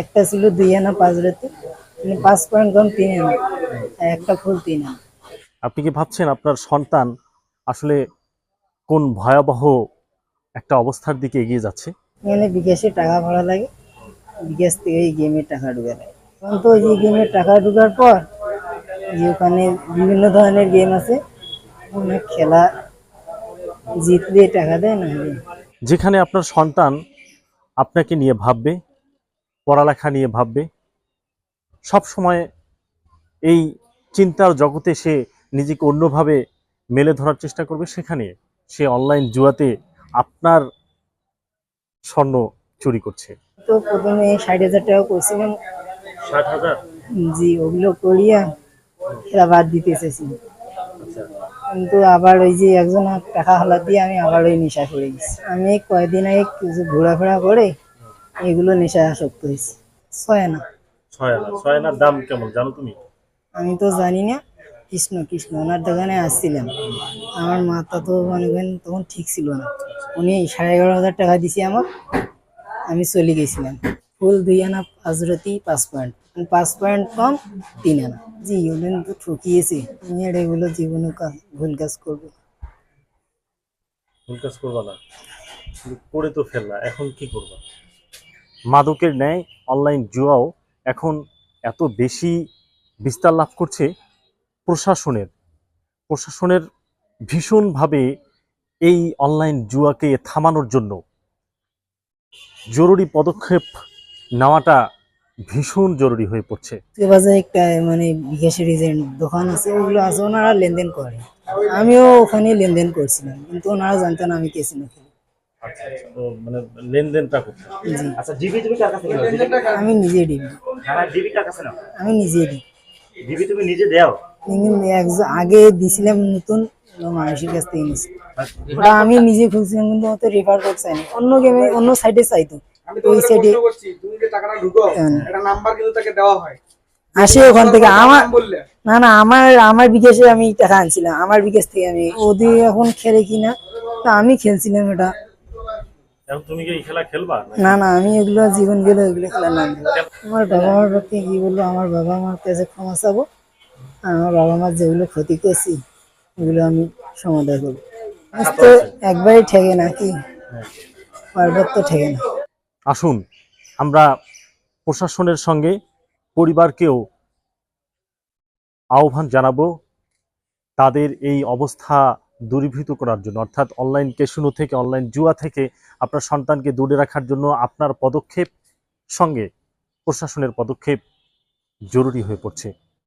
একটা ছিল দুই আনা পাঁচ রাতে মানে পাঁচ পয়েন্ট কম তিন আনা একটা ফুল তিন আনা। আপনি কি ভাবছেন আপনার সন্তান আসলে কোন ভয়াবহ একটা অবস্থার দিকে এগিয়ে যাচ্ছে? এখানে বিকাশে টাকা ভাড়া লাগে বিকাশ থেকে এই গেমে টাকা ঢুকে দেয়। এখন তো যে গেমে টাকা ঢোকার পর যে ওখানে বিভিন্ন ধরনের গেম আছে অনেক খেলা জিতলে টাকা দেয় না যেখানে আপনার সন্তান আপনাকে নিয়ে ভাববে পড়ালেখা নিয়ে ভাববে। সব সময় এই চিন্তার জগতে সে নিজেকে অন্যভাবে মেলে ধরার চেষ্টা করবে সেখানে সে অনলাইন জুয়াতে আপনার স্বর্ণ চুরি করছে। তো প্রথমে ষাট হাজার টাকা করছিলাম ষাট হাজার? জি ওগুলো করিয়া খেলা বাদ দিতে চেয়েছি কিন্তু আবার ওই যে একজন টাকা হালা দিয়ে আমি আবার ওই নেশা করে গেছি। আমি এই কয়েকদিন আগে কিছু ঘোরাফেরা করে এগুলো নেশা আসক্ত হয়েছি। ছয় না ছয় আনা ছয় আনার দাম কেমন জানো তুমি? আমি তো জানি না। কৃষ্ণ কৃষ্ণ ওনার দোকানে আসছিলাম। আমার মাথা তো মনে করেন তখন ঠিক ছিল না। উনি সাড়ে এগারো হাজার টাকা দিছি আমার। আমি চলে গেছিলাম। ফুল দুই আনা পাঁচ রাতি পাঁচ পয়েন্ট মানে পাঁচ পয়েন্ট কম তিন আনা। জি ওদিন তো ঠকিয়েছে। আমি আর এগুলো জীবনে ভুল কাজ করব ভুল কাজ করবা না। করে তো ফেললা এখন কি করবা? মাদকের ন্যায় অনলাইন জুয়াও এখন এত বেশি বিস্তার লাভ করছে প্রশাসনের। প্রশাসনের ভীষণভাবে এই অনলাইন জুয়াকে থামানোর জন্য জরুরি পদক্ষেপ নেওয়াটা ভীষণ জরুরি হয়ে পড়ছে। একটা মানে বিকাশের দোকান আছে, ওগুলো আছে, ওনারা লেনদেন করে। আমিও ওখানে লেনদেন করছিলাম, কিন্তু ওনারা জানতেন আমি আচ্ছা আচ্ছা তো মানে লেনদেনটা করতে আচ্ছা তুমি কার কাছে নাও? আমি নিজে হ্যাঁ জিবি কার কাছে নাও? আমি নিজে দিই। জিবি তুমি নিজে দাও? একজন আগে দিছিলাম নতুন মানুষের কাছ থেকে আমি নিজে খুলছিলাম কিন্তু অত রেফার কোড চাইনি। অন্য গেমে অন্য সাইডে চাইতো ওই সাইডে প্রশ্ন করছি তুমি যে টাকাটা ঢুকো হ্যাঁ। একটা নাম্বার কিন্তু তাকে দেওয়া হয়। আসে ওখান থেকে। আমার না না আমার আমার বিকাশে আমি টাকা আনছিলাম। আমার বিকাশ থেকে আমি ওদের এখন খেলে কিনা? তা আমি খেলছিলাম এটা। এখন তুমি কি এই খেলা খেলবা না না আমি এগুলো জীবন গেলে এগুলো নাম আমার বাবা মার কি বলব আমার বাবা মার কাছে ক্ষমা চাবো আর আমার বাবা মার যেগুলো ক্ষতি করছি ওগুলো আমি সমাধান করব। তো একবারই ঠেকে না কি? বারবার তো ঠেকে না। আসুন আমরা প্রশাসনের সঙ্গে পরিবারকেও আহ্বান জানাব তাদের এই অবস্থা দূরীভূত করার জন্য, অর্থাৎ অনলাইন কেশুনো থেকে অনলাইন জুয়া থেকে আপনার সন্তানকে দূরে রাখার জন্য আপনার পদক্ষেপ সঙ্গে প্রশাসনের পদক্ষেপ জরুরি হয়ে পড়ছে।